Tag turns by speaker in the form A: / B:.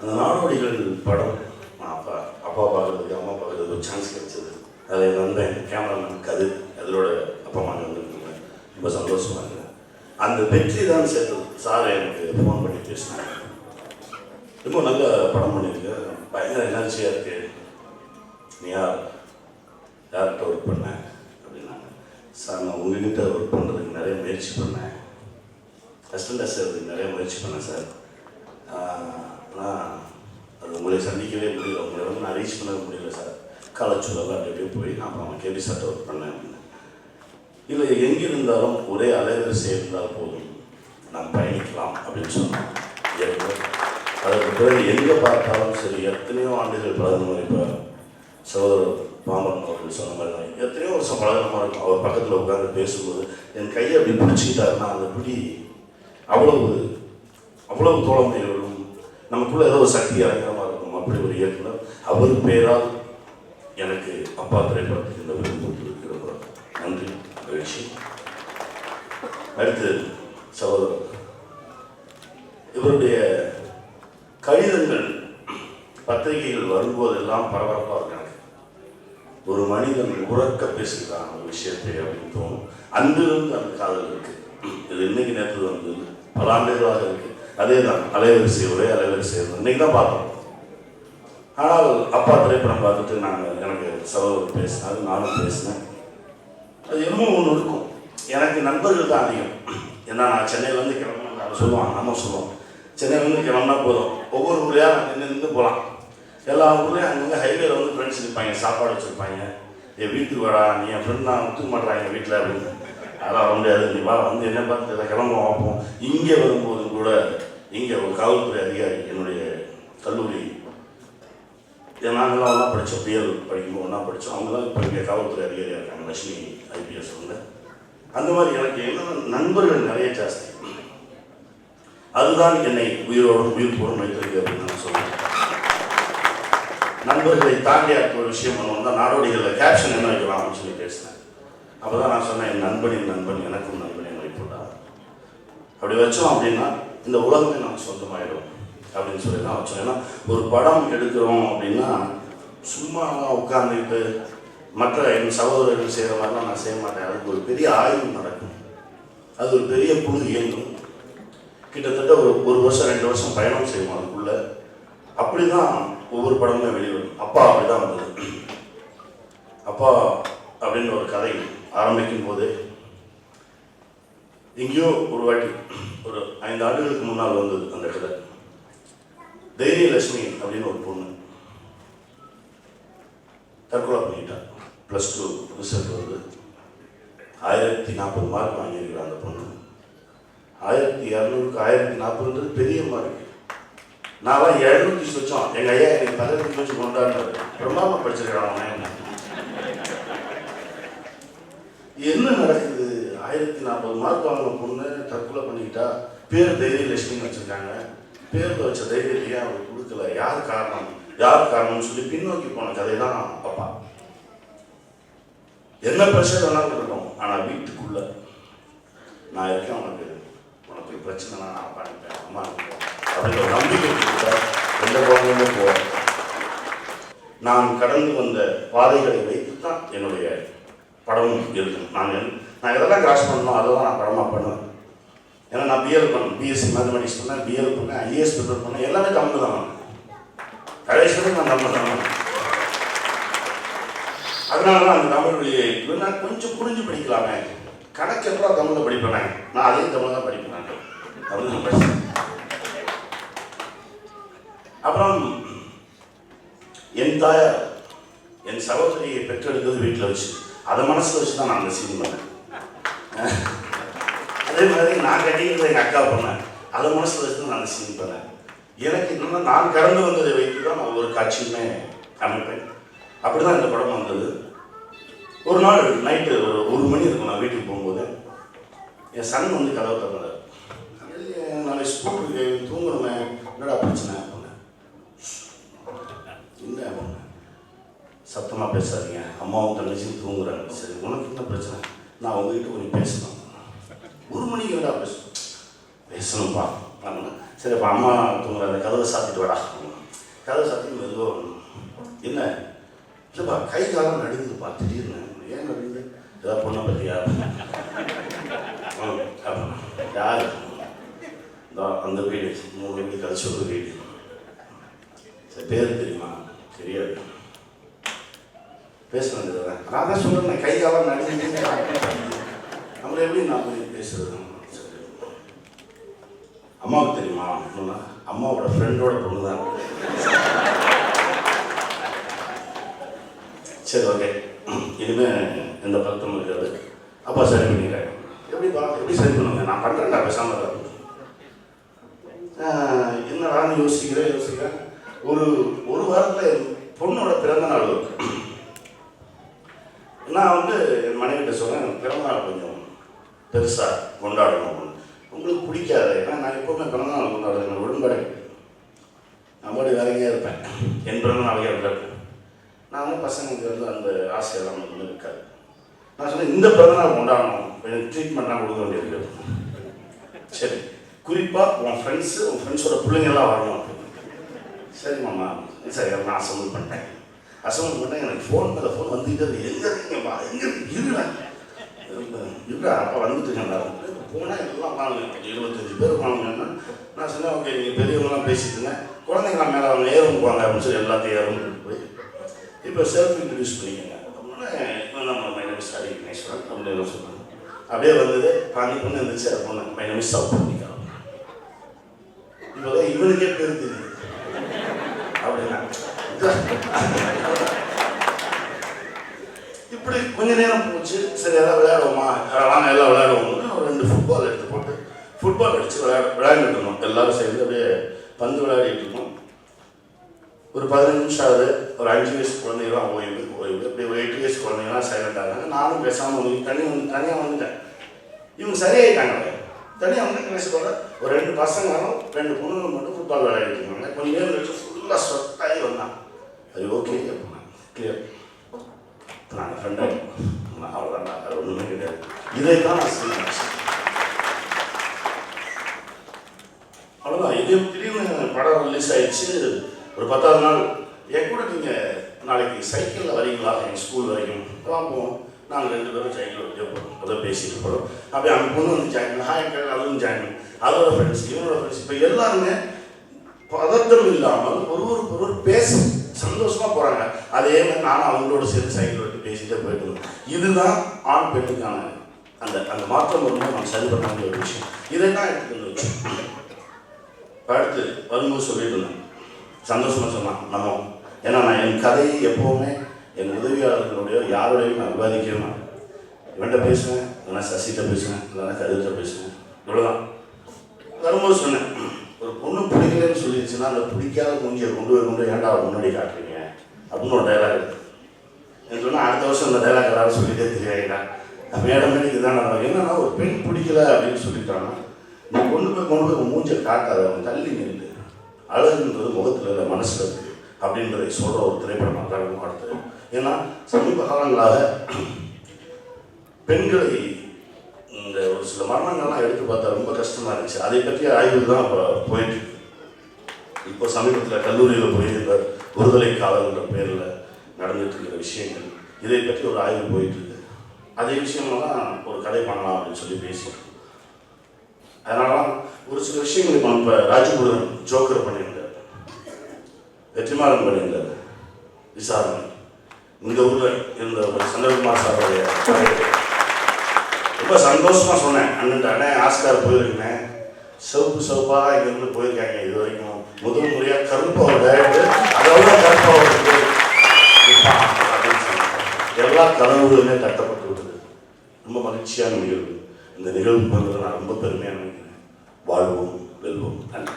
A: அந்த நாடோடிகள் படம் அப்பா அப்பா பார்க்குறதுக்கு அம்மா பார்க்குறதுக்கு ஒரு சான்ஸ் கிடைச்சது. அது வந்தேன். கேமராமேன் கது அதோட அப்பா அம்மா வந்துருக்காங்க. ரொம்ப சந்தோஷமா இருக்கு அந்த வெற்றி தான் சேர்த்தது சார் எனக்கு ஃபோன் பண்ணி பேசினாங்க. ரொம்ப நல்ல படம் பண்ணியிருக்கு. பயங்கர எனர்ஜியாக இருக்கு. நீ யார்? யார்கிட்ட ஒர்க் பண்ண? அப்படின்னாங்க. சார் நான் உங்ககிட்ட ஒர்க் பண்ணுறதுக்கு நிறைய முயற்சி பண்ணேன். அசிஸ்டண்டாக சேர்றதுக்கு நிறைய முயற்சி பண்ணேன் சார். ஆனால் அது உங்களை சந்திக்கவே முடியல. உங்களை வந்து நான் ரீச் பண்ணவே முடியல சார் காலச்சூழல் அப்படி அப்படியே போய் நான் அப்புறம் கேபி சட்டை ஒர்க் பண்ணேன் அப்படின்னு. இல்லை எங்கே இருந்தாலும் ஒரே அலைவரிசை இருந்தால் போதும். நாம் பயணிக்கலாம் அப்படின்னு சொன்னோம் அதற்கு பிறகு எங்கே பார்த்தாலும் சரி எத்தனையோ ஆண்டுகள் பிரதமர் இப்போ சகோதரர் பாமரன் அவர்கள் சொன்ன மாதிரி தான். எத்தனையோ வருஷம் பழகமாக இருக்கும். அவர் பக்கத்தில் உட்காந்து பேசும்போது என் கையை அப்படி பிடிச்சிக்கிட்டாருன்னா அந்த பிடி அவ்வளவு அவ்வளவு தோழமை நமக்குள்ள ஏதோ ஒரு சக்தி அதிகமாக இருக்கும் அப்படி ஒரு இயக்குனர். அவர் பேரால் எனக்கு அப்பா திரைப்படத்துக்கு இந்த விருது கொடுத்திருக்கிறது நன்றி மகிழ்ச்சி. அடுத்து சகோதரர். இவருடைய கடிதங்கள் பத்திரிகைகள் வரும்போதெல்லாம் பரபரப்பாக இருக்கு எனக்கு. ஒரு மனிதன் உறக்க பேசுகிறான் ஒரு விஷயத்தை அப்படின்னு தோணும் அன்றிலிருந்து அந்த காதல் இருக்கு. இது இன்னைக்கு நேற்று வந்து பல ஆண்டுகளாக இருக்கு. அதே தான் அலைவரிசை ஒரே அலைவரிசை இன்னைக்கு தான் பார்த்தோம். ஆனால் அப்பா திரைப்படம் பார்த்துட்டு நாங்கள் எனக்கு சகோதரர் பேசினாரு நானும் பேசினேன். அது என்னமோ ஒன்று இருக்கும். எனக்கு நண்பர்கள் தான் அதிகம். ஏன்னா நான் சென்னையிலேருந்து கிளம்புனா சொல்லுவாங்க நம்ம சொல்லுவோம். சென்னையிலேருந்து கிளம்புனா போதும். ஒவ்வொரு ஊர்லையாக நான் நின்று நின்று போகலாம் எல்லா ஊர்லேயும் அங்கங்கே ஹைவேல வந்து ஃப்ரெண்ட்ஸ் இருப்பாங்க சாப்பாடு வச்சுருப்பாங்க. என் வீட்டுக்கு வாடா நீ என் ஃப்ரெண்ட் நான் ஒத்துக்க மாட்டேறாங்க எங்கள் வீட்டில் அப்படின்னு. அதெல்லாம் வர முடியாது. நீ வா வந்து என்ன பார்த்து கிளம்ப கிளம்புவோம் பார்ப்போம். இங்கே வரும்போது கூட இங்கே ஒரு காவல்துறை அதிகாரி என்னுடைய கல்லூரி. ஏன் நாங்களாம் ஒன்றா படித்தோம் பிஎல் படிக்கும்போது ஒன்றா படித்தோம் அவங்களாம் இப்போ இங்கே காவல்துறை அதிகாரியாக இருக்காங்க. லட்சுமி ஐபிஎஸ் அவங்க அந்த மாதிரி எனக்கு என்ன நண்பர்கள் நிறைய ஜாஸ்தி. அதுதான் என்னை உயிரோடு உயிர் போடும் வைத்திருக்கு அப்படின்னு நான் சொல்லுவேன் நண்பர்களை தாண்டி ஒரு விஷயம் ஒன்று வந்தால் நாடோடிகளில் கேப்ஷன் என்ன வைக்கலாம் அப்படின்னு சொல்லி பேசினேன். அப்போ தான் நான் சொன்னேன் என் நண்பனின் நண்பன் எனக்கும் நண்பனின் வைப்புடா அப்படி வச்சோம் அப்படின்னா இந்த உலகமே நமக்கு சொந்தமாயிடும் அப்படின்னு சொல்லி தான் வச்சோம் ஏன்னா ஒரு படம் எடுக்கிறோம் அப்படின்னா சும்மா உட்காந்துக்கிட்டு மற்ற என் சகோதரர்கள் செய்கிற மாதிரிலாம் நான் செய்ய மாட்டேன். அதுக்கு ஒரு பெரிய ஆய்வு நடக்கும். அது ஒரு பெரிய குழு இயங்கும். கிட்டத்தட்ட ஒரு ஒரு வருஷம் ரெண்டு வருஷம் பயணம் செய்வோம் அதுக்குள்ள. அப்படி தான் ஒவ்வொரு படமுமே வெளிவரும். அப்பா அப்படி தான் வந்தது. அப்பா அப்படின்னு ஒரு கதை ஆரம்பிக்கும் போது எங்கேயோ ஒரு வாட்டி ஒரு ஐந்து ஆண்டுகளுக்கு முன்னால் வந்தது அந்த கதை. தைரியலட்சுமி அப்படின்னு ஒரு பொண்ணு. தற்கொலை பண்ணிட்டான் ப்ளஸ் டூ ரிசல்ட் வந்து ஆயிரத்தி நாற்பது மார்க் வாங்கியிருக்கிறான் அந்த பொண்ணு. ஆயிரத்தி இரநூறுக்கு ஆயிரத்தி நாற்பதுன்றது பெரிய மார்க் நான்லாம் எழுநூத்தி சொச்சம். எங்கள் ஐயா எனக்கு பதினெட்டு வச்சு கொண்டாடுறாரு. பிரம்மாவை படிச்சிருக்கிறான் என்ன என்ன நடக்குது? நாற்பது மார்க் வாங்கின பொண்ணு தற்கொலை பண்ணிக்கிட்டா பேர் தைரியலட்சுமின்னு வச்சுருக்காங்க. பேர் வச்ச தைரியத்தையே அவர் கொடுக்கல. யார் காரணம்? யார் காரணம்னு சொல்லி பின்னோக்கி போன கதை தான் அப்பா. என்ன பிரச்சனை வேணாலும் இருக்கட்டும் ஆனால் வீட்டுக்குள்ள நான் இருக்கேன் உனக்கு. உனக்கு பிரச்சனை நான் அப்பா நினைப்பேன் அம்மா நினைப்பேன் அப்படின்ற நம்பிக்கை கொடுத்தா எந்த குழந்தையுமே போவேன் நான் கடந்து வந்த பாதைகளை வைத்து தான் என்னுடைய படமும் இருக்கும் நான் நான் எதெல்லாம் கிராஸ் பண்ணணும் அதெல்லாம் நான் படமாக பண்ணுவேன். ஏன்னா நான் பிஎல் பண்ணேன் பிஎஸ்சி மேத்தமெட்டிக்ஸ் பண்ணேன் பிஎல் பண்ணேன் ஐஏஎஸ் ப்ரிப்பேர் பண்ணேன் எல்லாமே தமிழ் தான். கடைசி வரைக்கும் நான் தமிழ் தான். அதனால தான் அந்த தமிழ் வழியை நான் கொஞ்சம் புரிஞ்சு படிக்கலாமே. கணக்கு எப்படா தமிழில் படிப்பேன்? நான் அதையும் தமிழ் தான் படிப்பேன் தமிழ் தான் படிப்பேன். அப்புறம் என் தாயார் என் சகோதரியை பெற்றெடுத்தது வீட்டில் வச்சு அதை மனசில் வச்சு தான் நான் அந்த சீன் பண்ணேன். அதே மாதிரி நான் கட்டிக்கிறது எங்கள் அக்கா பண்ணேன். அதை மனசில் வச்சு நான் அந்த சீன் பண்ணேன். எனக்கு என்னென்னா நான் கடந்து வந்ததை வைத்து தான் நான் ஒவ்வொரு காட்சியுமே அமைப்பேன் அப்படி தான் இந்த படம் வந்தது. ஒரு நாள் நைட்டு ஒரு ஒரு மணி இருக்கும். நான் வீட்டுக்கு போகும்போது என் சன் வந்து கதவை திறந்தார். "இல்லையே, ஸ்கூலுக்கு ஸ்கூல் என்னடா பிரச்சனை? அப்படின்னேன். இல்லை சத்தமாக பேசாதீங்க. அம்மாவும் தங்கச்சியும் தூங்குறாங்க. சரி உனக்கு என்ன பிரச்சனை? நான் உங்ககிட்ட கொஞ்சம் பேசணும். ஒரு மணிக்கு வேடா பேசணும். பேசணும்ப்பா அப்படின்னா சரி இப்போ அம்மா தூங்குற அந்த கதவை சாத்திட்டு வாடா. கதவை சாத்தி மெதுவாக வரணும். என்ன? இல்லைப்பா கை காலம் நடுங்குதுப்பா திடீர்னு. ஏன் நடுங்குது? ஏதாவது பொண்ணை பற்றியா யார்? அந்த வீடு. மூணு வீடு கழிச்சு ஒரு வீடு. சரி பேர் தெரியுமா? தெரியாது. பேச நான் தான் சொல்கிறேன் கை காலம் நடுங்குது நம்மள எப்படி நான் போய் பேசுறது? அம்மாவுக்கு தெரியுமா? அப்படின்னா அம்மாவோட ஃப்ரெண்டோட பொண்ணு தான் சரி ஓகே இனிமே எந்த பக்கமும் இருக்காது அப்பா சரி பண்ணிக்கிறேன் எப்படி எப்படி சரி பண்ணுங்க? நான் பண்ணுறேன்டா பேசாமல் என்னடா என்னடான்னு யோசிக்கிறேன் யோசிக்கிறேன் ஒரு ஒரு வாரத்தில் என் பொண்ணோட பிறந்த நாள் இருக்கு நான் வந்து என் பிறந்தநாள் கொஞ்சம் பெருசாக கொண்டாடணும். உங்களுக்கு பிடிக்காது? ஏன்னா நான் எப்போவுமே பிறந்தநாள் கொண்டாடுறது நான் உடன்பாடு நான் பாட்டு வேலைக்கே இருப்பேன். என் பிறந்த நாளையே இருப்பேன். நான் வந்து பசங்களுக்கு வந்து அந்த ஆசையெல்லாம் வந்து இருக்காது. நான் சொன்னேன் இந்த பிறந்தநாள் கொண்டாடணும். எனக்கு ட்ரீட்மெண்ட்லாம் கொடுக்க வேண்டியது சரி. குறிப்பாக உன் ஃப்ரெண்ட்ஸு உன் ஃப்ரெண்ட்ஸோட பிள்ளைங்கெல்லாம் வரணும் சரி மாமா. சரி நான் அசம்பிள் பண்ணிட்டேன். அசம்பிள் பண்ணிட்டேன். எனக்கு ஃபோன் மேலே ஃபோன் வந்துக்கிட்டே எங்கே இருக்கீங்கம்மா எங்கே இருக்கேன் இருக்கா அப்பா வந்துட்டுருக்கேன் போனால் எல்லாம் வாங்க இருபத்தஞ்சி பேர் வாங்கன்னா நான் சொன்னேன் ஓகே நீங்கள் பெரியவங்களாம் பேசிட்டுங்க குழந்தைங்களாம் மேலே அவங்க ஏறும் போவாங்க அப்படின்னு சொல்லி எல்லாத்தையும் ஏறும் போய் இப்போ செல்ஃப் இன்ட்ரடியூஸ் பண்ணிக்கோங்க. அப்படின்னா நம்ம மை நேம் சாரி விக்னேஸ்வரன் அப்படின்னு சொன்னாங்க. அப்படியே வந்தது பாதி பொண்ணு இருந்துச்சு அது பொண்ணு மை நேம் சவுத் பண்ணிக்கலாம் இப்போ இவனுக்கே பேர் தெரியுது. அப்படின்னா கொஞ்ச நேரம் போச்சு. சரி எதாவது விளையாடுவோமா? அஹ் வாங்க எல்லாம் விளையாடுவோம்னு ஒரு ரெண்டு ஃபுட்பால் எடுத்து போட்டு ஃபுட்பால் அடித்து விளையாட விளையாண்டுட்டு இருந்தோம். எல்லாரும் சேர்ந்து அப்படியே பந்து விளையாடிட்டு இருந்தோம். ஒரு பதினஞ்சு நிமிஷம் ஆகுது. ஒரு அஞ்சு வயசு குழந்தைகளாம் ஓய்வு ஓய்வு. இப்படி ஒரு எட்டு வயசு குழந்தைங்களாம் சைலண்ட் ஆகிறாங்க நானும் பேசாமல் வந்து தனி வந்து தனியாக வந்துட்டேன். இவங்க சரியாயிட்டாங்க. தனியாக வந்து பேசுகிறத ஒரு ரெண்டு பசங்களும் ரெண்டு பொண்ணுங்க மட்டும் ஃபுட்பால் விளையாடிட்டு இருந்தாங்க. கொஞ்சம் நேரம் கழிச்சு ஃபுல்லாக ஸ்வெட்டாகி வந்தான் அது ஓகே அப்படின்னா கிளியர் நாங்கள் ஃப்ரெண்டாக அவ்வளோதான் அது ஒன்றுமே கிடையாது. இதை தான் நான் செய்ய அவ்வளோதான் இது திடீர்னு படம் ரிலீஸ் ஆயிடுச்சு. ஒரு பத்தாவது நாள். என் கூட நீங்கள் நாளைக்கு சைக்கிளில் வரீங்களா? எங்கள் ஸ்கூல் வரைக்கும். பார்ப்போம் நாங்கள் ரெண்டு பேரும் சைக்கிள் ஓட்டியே போகிறோம் அதை பேசிட்டு போகிறோம் அப்படியே அந்த பொண்ணு வந்து ஜாயின் பண்ணி ஹாய் அங்கிள் அதுவும் ஜாயின் பண்ணி. அதோட ஃப்ரெண்ட்ஸ் இவனோட ஃப்ரெண்ட்ஸ் இப்போ எல்லாருமே பதட்டம் இல்லாமல் ஒருவருக்கு ஒருவர் பேச சந்தோஷமாக போகிறாங்க அதே மாதிரி நானும் அவங்களோட சேர்ந்து சைக்கிள் பேசிட்டே போயிட்டு இதுதான் ஆண் பெண்ணுக்கான அந்த அந்த மாற்றம் வந்து நம்ம சரி பண்ண வேண்டிய ஒரு விஷயம். இதை தான் அடுத்து வரும்போது சொல்லிட்டு இருந்தேன். சொன்னான் நம்ம ஏன்னா நான் என் கதையை எப்போவுமே என் உதவியாளர்களுடைய யாரோடையும் நான் விவாதிக்கவே மாட்டேன். இவன்கிட்ட பேசுவேன் இல்லைன்னா சசிகிட்ட பேசுவேன் இல்லைன்னா கதிர்கிட்ட பேசுவேன். இவ்வளோதான் வரும்போது சொன்னேன் ஒரு பொண்ணு பிடிக்கலன்னு சொல்லிடுச்சுன்னா அந்த பிடிக்காத மூஞ்சியை கொண்டு போய் கொண்டு ஏன்டா முன்னாடி காட்டுறீங்க? அப்படின்னு ஒரு டைலாக் என்று எனக்கு சொன்னால் அடுத்த வருஷம் அந்த டைலாக் எல்லாரும் சொல்லிட்டே தெரியாதுடா. மேடம் மேடம் இதுதான் நடக்கும் என்னன்னா ஒரு பெண் பிடிக்கல அப்படின்னு சொல்லிட்டாங்கன்னா நீ கொண்டு போய் கொண்டு போய் மூஞ்சல் காட்டாத அவன் தள்ளி நின்று அழகுன்றது முகத்தில் இல்லை மனசில் இருக்குது அப்படின்றதை சொல்கிற ஒரு திரைப்படம் தான் அடுத்து. ஏன்னா சமீப காலங்களாக பெண்களை இந்த ஒரு சில மரணங்கள்லாம் எடுத்து பார்த்தா ரொம்ப கஷ்டமாக இருந்துச்சு. அதை பற்றிய ஆய்வு தான் இப்போ போயிட்டு இப்போ சமீபத்தில் கல்லூரியில் போய் இந்த ஒருதலை காலங்கிற பேரில் நடந்துட்டு இருக்கிற விஷயங்கள். இதை பற்றி ஒரு ஆய்வு போயிட்டு இருக்கு அதே விஷயமெல்லாம் ஒரு கதை பண்ணலாம் அப்படின்னு சொல்லி பேசிட்டு அதனால தான் ஒரு சில விஷயங்கள் இப்போ இப்போ ராஜமுருகன் ஜோக்கர் பண்ணியிருந்தார். வெற்றிமாறன் பண்ணியிருந்தார். விசாரணை. இந்த ஊரில் இருந்த ஒரு சந்திரகுமார் சாருடைய ரொம்ப சந்தோஷமா சொன்னேன். அண்ணன் அண்ணன் ஆஸ்கார் போயிருக்கேன் சிவப்பு சிவப்பா இங்கேருந்து போயிருக்காங்க. இது வரைக்கும் முதல் முறையாக கருப்பாவை அதாவது கருப்பாக எல்லா கனவுகளுமே தட்டப்பட்டு விட்டது ரொம்ப மகிழ்ச்சியான நிகழ்வு இந்த நிகழ்வு வந்தது நான் ரொம்ப பெருமையாக நினைக்கிறேன். வாழ்வோம் வெல்வோம். நன்றி.